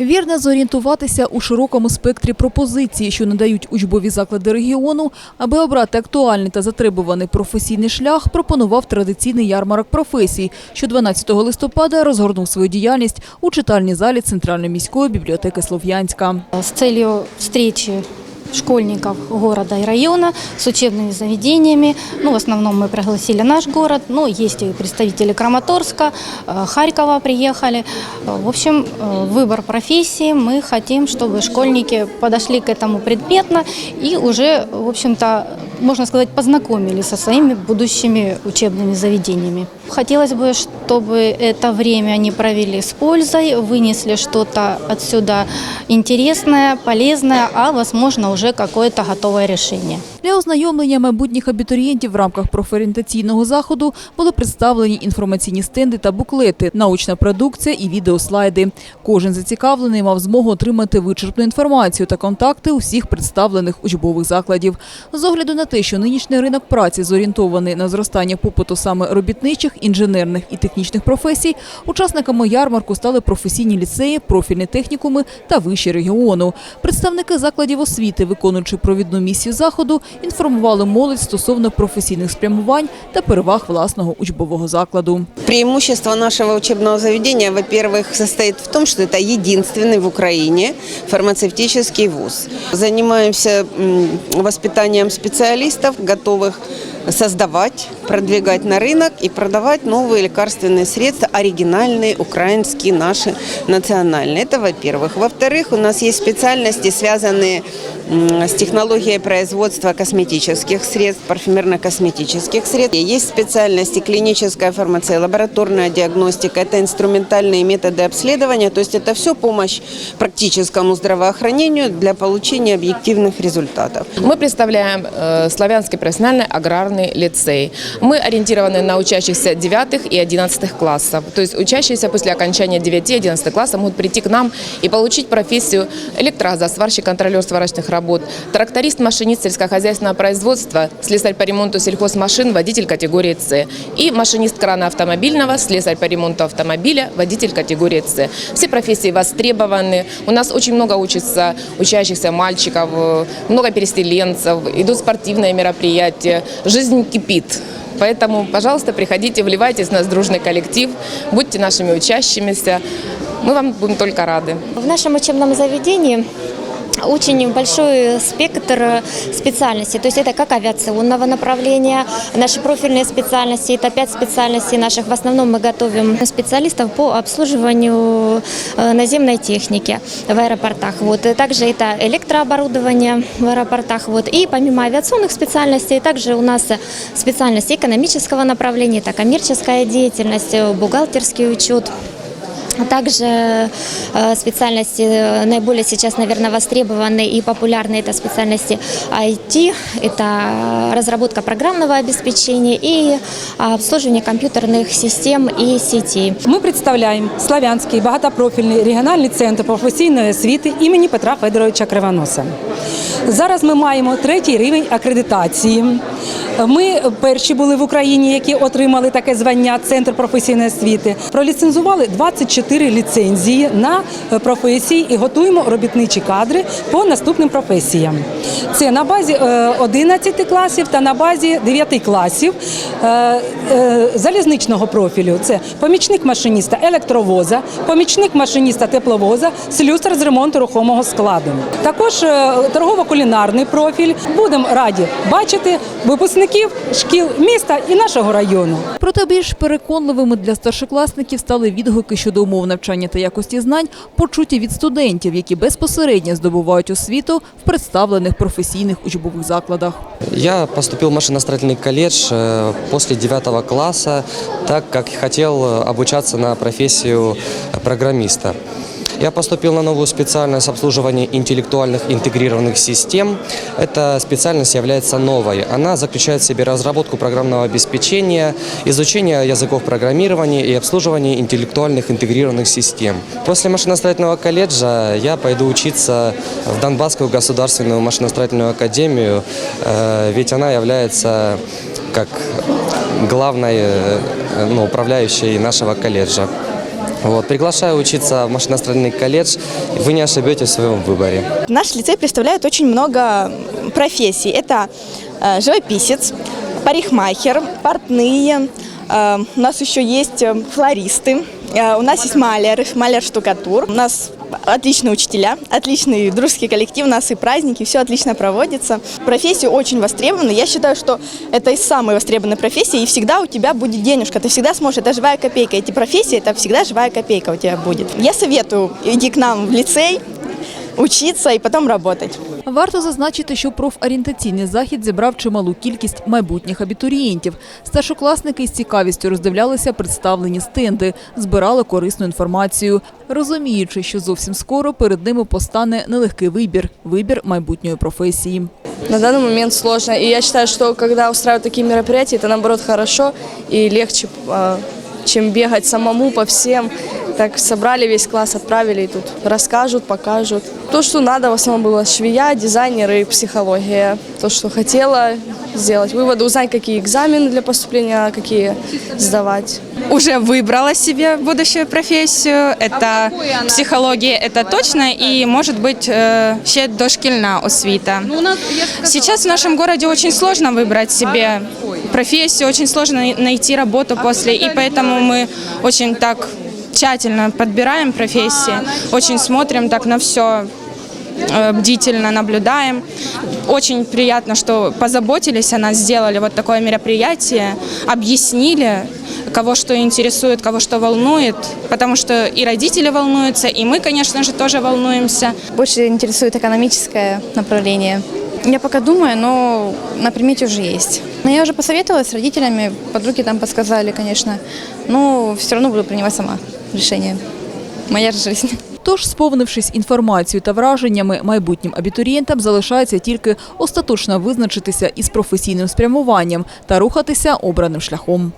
Вірно зорієнтуватися у широкому спектрі пропозицій, що надають учбові заклади регіону, аби обрати актуальний та затребуваний професійний шлях, пропонував традиційний ярмарок професій, що 12 листопада розгорнув свою діяльність у читальній залі Центральної міської бібліотеки Слов'янська. З цілею встречи школьников города и района с учебными заведениями. Ну, в основном мы пригласили наш город, но есть и представители Краматорска, э, Харькова приехали. Э, В общем, э, выбор профессии. Мы хотим, чтобы школьники подошли к этому предметно и уже, в общем-то, можно сказать, познакомились со своими будущими учебными заведениями. Хотелось бы, чтобы это время они провели с пользой, вынесли что-то отсюда интересное, полезное, а возможно уже какое-то готовое решение. Для ознайомлення майбутніх абітурієнтів в рамках профорієнтаційного заходу були представлені інформаційні стенди та буклети, научна продукція і відеослайди. Кожен зацікавлений мав змогу отримати вичерпну інформацію та контакти усіх представлених учбових закладів. З огляду на те, що нинішній ринок праці зорієнтований на зростання попиту саме робітничих, інженерних і технічних професій, учасниками ярмарку стали професійні ліцеї, профільні технікуми та виші регіону. Представники закладів освіти, виконуючи провідну місію заходу, інформували молодь стосовно професійних спрямувань та переваг власного учбового закладу. Преимущество нашего учебного заведения, во-первых, состоит в том, что это единственный в Украине фармацевтический вуз. Занимаемся м, воспитанием специалистов, готовых создавать, продвигать на рынок и продавать новые лекарственные средства, оригинальные, украинские, наши, национальные. Это во-первых. Во-вторых, у нас есть специальности, связанные с технологией производства косметических средств, парфюмерно-косметических средств. Есть специальности клиническая фармация, лабораторная диагностика, это инструментальные методы обследования, то есть это все помощь практическому здравоохранению для получения объективных результатов. Мы представляем э, Славянский профессиональный аграрный лицей. Мы ориентированы на учащихся 9 и 11 классов. То есть учащиеся после окончания 9 и 11 класса могут прийти к нам и получить профессию электроза, сварщик, контролер сварочных работ, тракторист, машинист сельскохозяйственного производства, слесарь по ремонту сельхозмашин, водитель категории С. И машинист крана автомобильного, слесарь по ремонту автомобиля, водитель категории С. Все профессии востребованы. У нас очень много учатся учащихся мальчиков, э, много переселенцев, идут спортивные мероприятия. Жизнь кипит. Поэтому, пожалуйста, приходите, вливайтесь в наш дружный коллектив, будьте нашими учащимися. Мы вам будем только рады. В нашем учебном заведении очень большой спектр специальностей. То есть это как авиационного направления, наши профильные специальности, это пять специальностей наших. В основном мы готовим специалистов по обслуживанию э, наземной техники в аэропортах. Вот. И также это электрооборудование в аэропортах. Вот. И помимо авиационных специальностей, также у нас специальности экономического направления, это коммерческая деятельность, э, бухгалтерский учет, а также э, специальности э, наиболее сейчас, наверное, востребованные и популярные это специальности IT, это разработка программного обеспечения и обслуживание компьютерных систем и сетей. Ми представляємо Славянський багатопрофільний регіональний центр професійної освіти імені Петра Федоровича Кривоноса. Зараз ми маємо третій рівень акредитації. Ми перші були в Україні, які отримали таке звання Центр професійної освіти. Проліцензували 24 ліцензії на професії і готуємо робітничі кадри по наступним професіям. Це на базі е, 11 класів та на базі 9 класів е, е, залізничного профілю. Це помічник машиніста електровоза, помічник машиніста тепловоза, слюсар з ремонту рухомого складу. Також е, торгово-кулінарний профіль. Будемо раді бачити випускників шкіл міста і нашого району. Проте більш переконливими для старшокласників стали відгуки щодо умов навчання та якості знань, почуті від студентів, які безпосередньо здобувають освіту в представлених професійних учбових закладах. Я поступил в машиностроительный колледж э, после 9 класса, так как хотел э, обучаться на профессию программиста. Я поступил на новую специальность обслуживания интеллектуальных интегрированных систем. Эта специальность является новой. Она заключает в себе разработку программного обеспечения, изучение языков программирования и обслуживание интеллектуальных интегрированных систем. После машиностроительного колледжа я пойду учиться в Донбасскую государственную машиностроительную академию, э, ведь она является как главной э, ну, управляющей нашего колледжа. Вот, приглашаю учиться в машиностроительный колледж, вы не ошибетесь в своем выборе. Наш лицей представляет очень много профессий. Это э, живописец, парикмахер, портные. э, У нас еще есть э, флористы. э, У нас есть маляр, маляр-штукатур. У нас отличные учителя, отличный дружеский коллектив, у нас и праздники, все отлично проводится. Профессии очень востребованы. Я считаю, что это из самой востребованной профессии, и всегда у тебя будет денежка, ты всегда сможешь, это живая копейка. Эти профессии, это всегда живая копейка у тебя будет. Я советую, иди к нам в лицей, учиться и потом работать. Варто зазначити, що профорієнтаційний захід зібрав чималу кількість майбутніх абітурієнтів. Старшокласники з цікавістю роздивлялися представлені стенди, збирали корисну інформацію, розуміючи, що зовсім скоро перед ними постане нелегкий вибір – вибір майбутньої професії. На данный момент сложно. И я считаю, что когда устраивают такие мероприятия, это наоборот хорошо и легче, чем бегать самому по всем. Так собрали весь класс, отправили и тут расскажут, покажут. То, что надо, в основном было швея, дизайнеры и психология. То, что хотела сделать выводы, узнать, какие экзамены для поступления, какие сдавать. уже выбрала себе будущую профессию. Это психология, это точно, и может быть э, ще дошкільна освіта. Сейчас в нашем городе очень сложно выбрать себе профессию, очень сложно най- найти работу после, и поэтому мы очень так тщательно подбираем профессии, очень смотрим так на все э, бдительно наблюдаем. Очень приятно, что позаботились о нас, сделали вот такое мероприятие, объяснили, кого что интересует, кого что волнует, потому что и родители волнуются, и мы, конечно же, тоже волнуемся. Больше интересует экономическое направление. Я пока думаю, но на примете уже есть. Но я уже посоветовалась с родителями, подруги там подсказали, конечно. Но все равно буду принимать сама решение. Моя жизнь. Тож, сповнившись інформацією та враженнями, майбутнім абітурієнтам залишається тільки остаточно визначитися із професійним спрямуванням та рухатися обраним шляхом.